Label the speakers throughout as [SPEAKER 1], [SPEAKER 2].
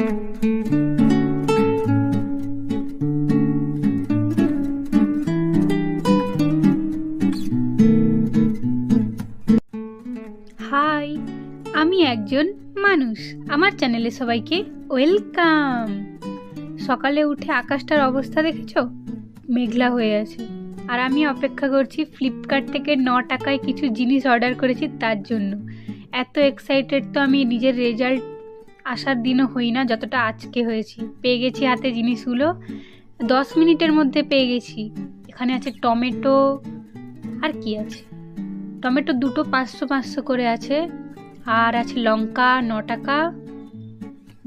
[SPEAKER 1] High, আমি একজন মানুষ। আমার চ্যানেলে সবাইকে ওয়েলকাম। সকালে উঠে আকাশটার অবস্থা দেখেছ? মেঘলা হয়ে আছে। আর আমি অপেক্ষা করছি ফ্লিপকার্ট থেকে ন টাকায় কিছু জিনিস অর্ডার করেছি তার জন্য। এত এক্সাইটেড তো আমি নিজের রেজাল্ট আসার দিনও হই না, যতটা আজকে হয়েছি। পেয়ে গেছি হাতে জিনিসগুলো। দশ মিনিটের মধ্যে পেয়ে গেছি। এখানে আছে টমেটো, আর কি আছে? টমেটো দুটো পাঁচশো পাঁচশো করে আছে। আর আছে লঙ্কা ন টাকা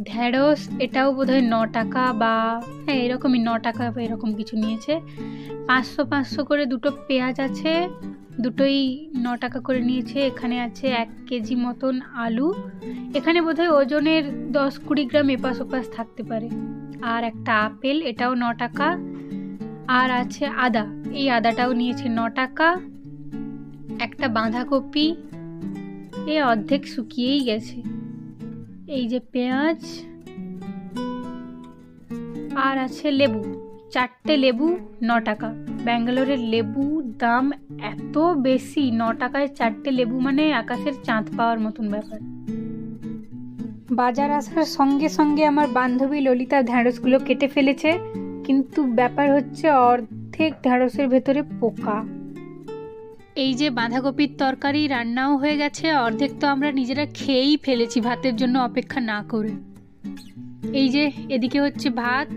[SPEAKER 1] ঢ্যাঁড়স এটাও বোধহয় ন টাকা বা হ্যাঁ এরকমই ন টাকা বা এরকম কিছু নিয়েছে। পাঁচশো পাঁচশো করে দুটো পেঁয়াজ আছে, দুটোই ন টাকা করে নিয়েছে। এখানে আছে এক কেজি মতন আলু। এখানে বোধহয় ওজনের দশ কুড়ি গ্রাম এপাশ ওপাশ থাকতে পারে। আর একটা আপেল, এটাও ন টাকা। আর আছে আদা, এই আদাটাও নিয়েছে ন টাকা। একটা বাঁধাকপি, এ অর্ধেক শুকিয়েই গেছে। এই যে পেঁয়াজ আর আছে লেবু, চারটে লেবু, ন টাকা। ব্যাঙ্গালোরের লেবু দাম এত বেশি, ন টাকায় চারটে লেবু মানে আকাশের চাঁদ পাওয়ার মতন ব্যাপার। বাজার আসার সঙ্গে সঙ্গে আমার বান্ধবী ললিতা ঢ্যাঁড়সগুলো কেটে ফেলেছে, কিন্তু ব্যাপার হচ্ছে অর্ধেক ঢ্যাঁড়সের ভেতরে পোকা। এই যে বাঁধাকপির তরকারি, রান্নাও হয়ে গেছে, অর্ধেক তো আমরা নিজেরা খেয়েই ফেলেছি ভাতের জন্য অপেক্ষা না করে। এই যে, এদিকে হচ্ছে ভাত।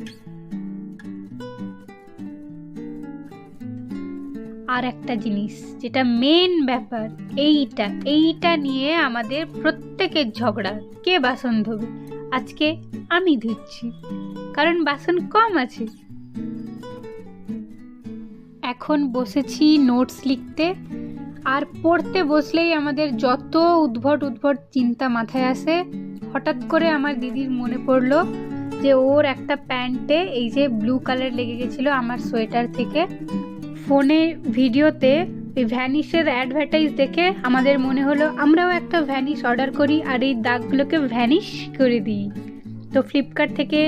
[SPEAKER 1] আর একটা জিনিস, যেটা মেন ব্যাপার, এইটা এইটা নিয়ে আমাদের প্রত্যেকের ঝগড়া। কে বাসন ধোবে? আজকে আমি ধুচ্ছি। কারণ বাসন কম আছে। এখন বসেছি নোটস লিখতে। আর পড়তে বসলেই আমাদের যত উদ্ভট উদ্ভট চিন্তা মাথায় আসে, হঠাৎ করে আমার দিদির মনে পড়ল যে ওর একটা প্যান্টে এই যে ব্লু কালার লেগে গেছিল আমার সোয়েটার থেকে। ফোনে ভিডিওতে ওই ভ্যানিশের অ্যাডভার্টাইজ দেখে আমাদের মনে হলো, আমরাও একটা ভ্যানিশ অর্ডার করি আর এই দাগগুলোকে ভ্যানিশ করে দিই। তো ফ্লিপকার্ট থেকে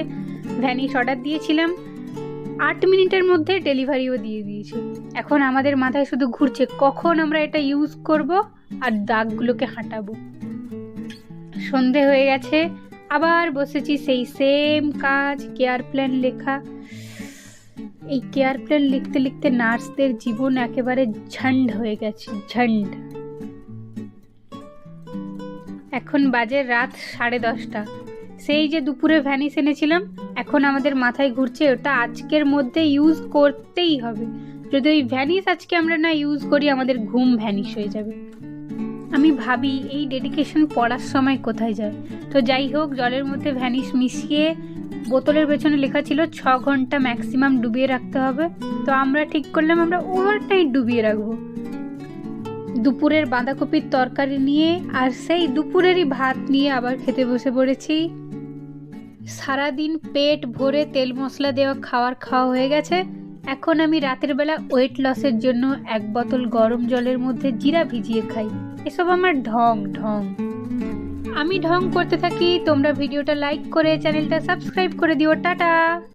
[SPEAKER 1] ভ্যানিশ অর্ডার দিয়েছিলাম। আট মিনিটের মধ্যে ডেলিভারিও দিয়ে দিয়েছে। এখন আমাদের মাথায় শুধু ঘুরছে কখন আমরা এটা ইউজ করব আর দাগগুলোকে হাঁটাবো। সন্ধে হয়ে গেছে, আবার বসেছি সেই সেম কাজ, কেয়ার প্ল্যান লেখা। এই কেয়ার প্ল্যান লিখতে লিখতে নার্সদের জীবন একেবারে ঝন্ড হয়ে গেছে, ঝন্ড। এখন বাজে রাত সাড়ে দশটা। সেই যে দুপুরে ভ্যানিস এনেছিলাম, এখন আমাদের মাথায় ঘুরছে ওটা আজকের মধ্যে ইউজ করতেই হবে। যদি ওই ভ্যানিস আজকে আমরা না ইউজ করি, আমাদের ঘুম ভ্যানিশ হয়ে যাবে। আমি ভাবি এই ডেডিকেশন পড়ার সময় কোথায় যায়। তো যাই হোক, জলের মধ্যে ভ্যানিশ মিশিয়ে বোতলের পেছনে লেখা ছিল, ছ ঘণ্টা ম্যাক্সিমাম ডুবিয়ে রাখতে হবে। তো আমরা ঠিক করলাম, আমরা ওভারটাইট ডুবিয়ে রাখব। দুপুরের বাঁধাকপির তরকারি নিয়ে আর সেই দুপুরেরই ভাত নিয়ে আবার খেতে বসে পড়েছি। সারাদিন পেট ভরে তেল মশলা দেওয়া খাওয়ার খাওয়া হয়ে গেছে। এখন আমি রাতের বেলা ওয়েট লসের জন্য এক বোতল গরম জলের মধ্যে জিরা ভিজিয়ে খাই। এসব আমার ঢং ঢং। আমি ঢং করতে থাকি, তোমরা ভিডিওটা লাইক করে চ্যানেলটা সাবস্ক্রাইব করে দিও। টাটা!